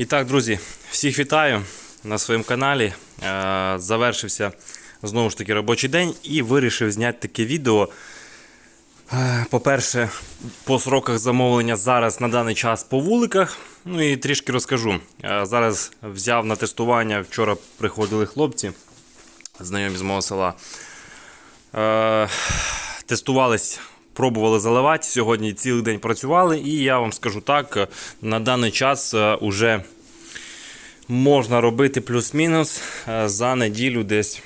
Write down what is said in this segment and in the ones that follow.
І так, друзі, всіх вітаю на своєму каналі. Е, Завершився знову ж таки робочий день і вирішив зняти таке відео. Е, По-перше, по сроках замовлення зараз на даний час по вуликах. Ну і трішки розкажу. Е, Зараз взяв на тестування. Вчора приходили хлопці, знайомі з мого села. Тестувались, пробували заливати. Сьогодні цілий день працювали, і я вам скажу так: е, на даний час е, уже можна робити плюс-мінус е, за неділю десь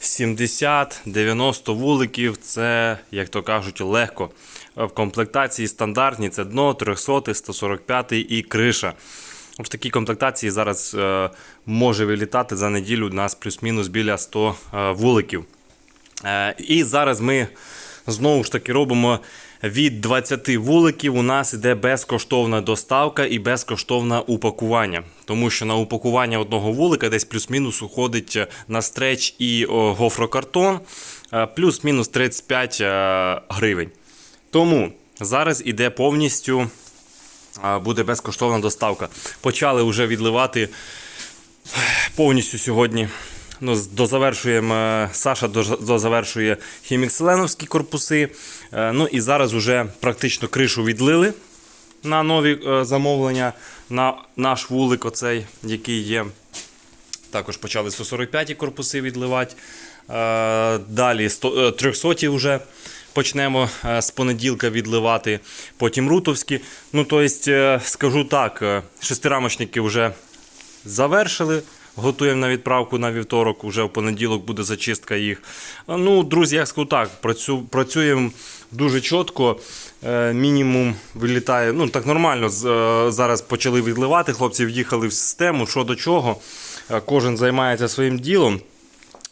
70-90 вуликів. Це, як то кажуть, легко. В комплектації стандартні це дно, 300, 145 і криша. В такій комплектації зараз може вилітати за неділю у нас плюс-мінус біля 100 е, вуликів. І зараз ми знову ж таки робимо від 20 вуликів. У нас іде безкоштовна доставка і безкоштовне упакування. Тому що на упакування одного вулика десь плюс-мінус уходить е, на стреч і гофрокартон, е, плюс-мінус 35 е, гривень. Тому зараз іде повністю буде безкоштовна доставка. Почали вже відливати повністю сьогодні. Ну, дозавершуємо, е, Саша доз- дозавершує хімікселеновські корпуси. Е, Ну і зараз вже практично кришу відлили на нові е, замовлення на наш вулик, оцей, який є. Також почали 145 корпуси відливати. Далі 100, е, 300 вже почнемо з понеділка відливати. Потім рутовські. Ну, тобто, скажу так, шестирамочники вже завершили. Готуємо на відправку на вівторок, вже в понеділок буде зачистка їх. Ну, друзі, я скажу так, працю, працюємо дуже чітко. Е, мінімум вилітає. Ну, так нормально. е, Зараз почали відливати. Хлопці в'їхали в систему, що до чого. Е, Кожен займається своїм ділом.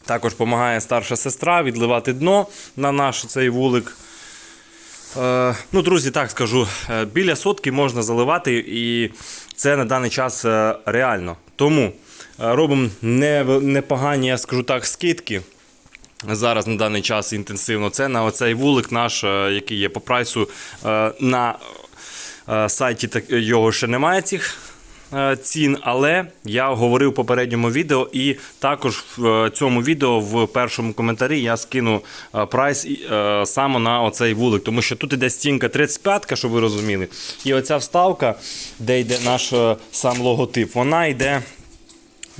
Також допомагає старша сестра відливати дно на наш цей вулик. Ну, друзі, так скажу, біля сотки можна заливати, і це на даний час реально. Тому робимо не- непогані, я скажу так, скидки. Зараз на даний час інтенсивно. Це на оцей вулик наш, е, який є по прайсу. е, На е, сайті його ще немає цих е, цін, але я говорив в попередньому відео, і також в е, цьому відео в першому коментарі я скину е, прайс е, саме на оцей вулик, тому що тут іде стінка 35, щоб ви розуміли. І оця вставка, де йде наш е, сам логотип, вона йде.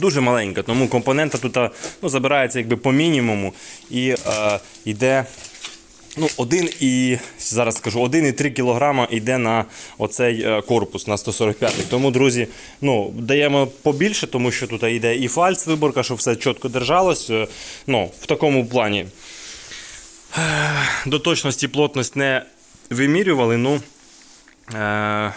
Дуже маленька, тому компонента тут ну, забирається якби по мінімуму і е, йде ну, 1 і зараз скажу 1,3 кг йде на оцей е, корпус на 145 Тому, друзі, ну, даємо побільше, тому що тут йде і фальц виборка, щоб все чітко держалось. Е, Ну, в такому плані е, до точності плотність не вимірювали, ну. Е,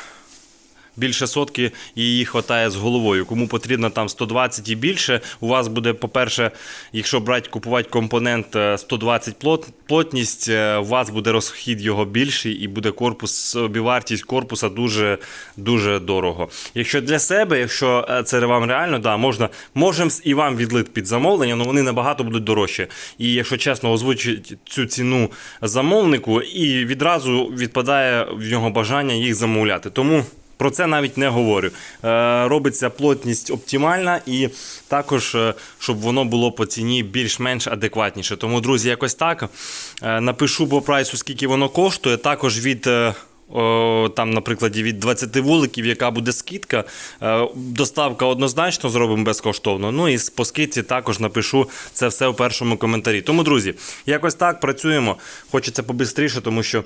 більше сотки її вистачає з головою. Кому потрібно там 120 і більше, у вас буде, по-перше, якщо брати купувати компонент е, 120 плот, плотність, е, у вас буде розхід його більший і буде корпус, собівартість корпуса дуже, дуже дорого. Якщо для себе, якщо е, це вам реально, да, можна, можемо і вам відлити під замовлення, але вони набагато будуть дорожчі. І якщо чесно, озвучить цю ціну замовнику, і відразу відпадає в нього бажання їх замовляти. Тому. Про це навіть не говорю. Е, робиться плотність оптимальна і також, е, щоб воно було по ціні більш-менш адекватніше. Тому, друзі, якось так. Е, напишу по прайсу, скільки воно коштує. Також від. Там, на прикладі від 20 вуликів, яка буде скидка. Доставка однозначно зробимо безкоштовно. Ну і по скидці також напишу це все в першому коментарі. Тому, друзі, якось так працюємо. Хочеться побистріше, тому що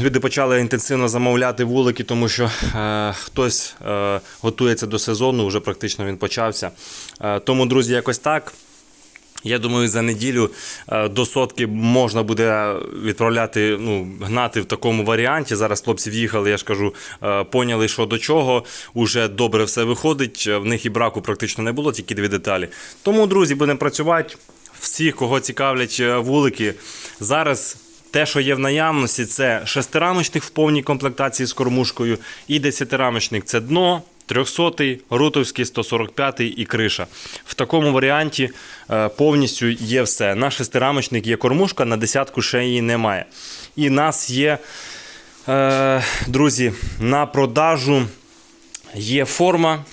Люди почали інтенсивно замовляти вулики, тому що е, хтось е, готується до сезону, вже практично він почався. Е, тому, друзі, якось так. Я думаю, за неділю е, до сотки можна буде відправляти, ну, гнати в такому варіанті. Зараз хлопці в'їхали, я ж кажу, е, поняли, що до чого. Уже добре все виходить. В них і браку практично не було, тільки дві деталі. Тому, друзі, будемо працювати. Всіх, кого цікавлять е, вулики. Зараз те, що є в наявності, це шестирамочник в повній комплектації з кормушкою, і десятирамочник це дно. 300-й, Рутовський, 145-й і криша. В такому варіанті е, повністю є все. На шестирамочник є кормушка, на десятку ще її немає. І нас є, е, друзі, на продажу Є форма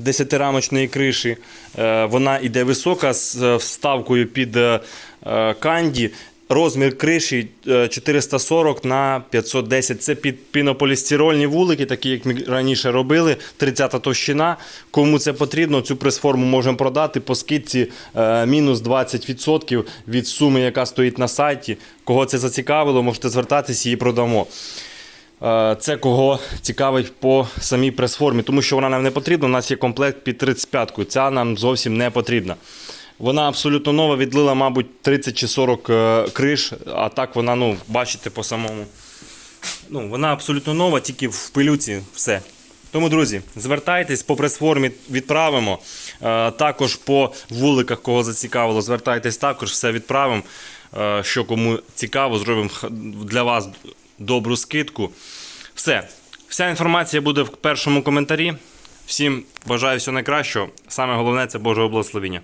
10-рамочної криші. Е, Вона йде висока з вставкою під канді. Розмір криші е, 440 на 510. Це під пінополістирольні вулики, такі як ми раніше робили. 30-та товщина. Кому це потрібно, цю прес-форму можемо продати по скидці е, мінус 20% від суми, яка стоїть на сайті. Кого це зацікавило, можете звертатись, її продамо. Е, Це кого цікавить по самій прес-формі, тому що вона нам не потрібна. У нас є комплект під 35-ку. Ця нам зовсім не потрібна. Вона абсолютно нова, відлила, мабуть, 30 чи 40 е, криш, а так вона, ну, бачите, по самому. Ну, вона абсолютно нова, тільки в пилюці все. Тому, друзі, звертайтесь по прес-формі, відправимо. Е, Також по вуликах, кого зацікавило, звертайтесь також, все відправимо. Е, Що кому цікаво, зробимо для вас добру скидку. Все. Вся інформація буде в першому коментарі. Всім бажаю всього найкращого. Саме головне це Божого благословення.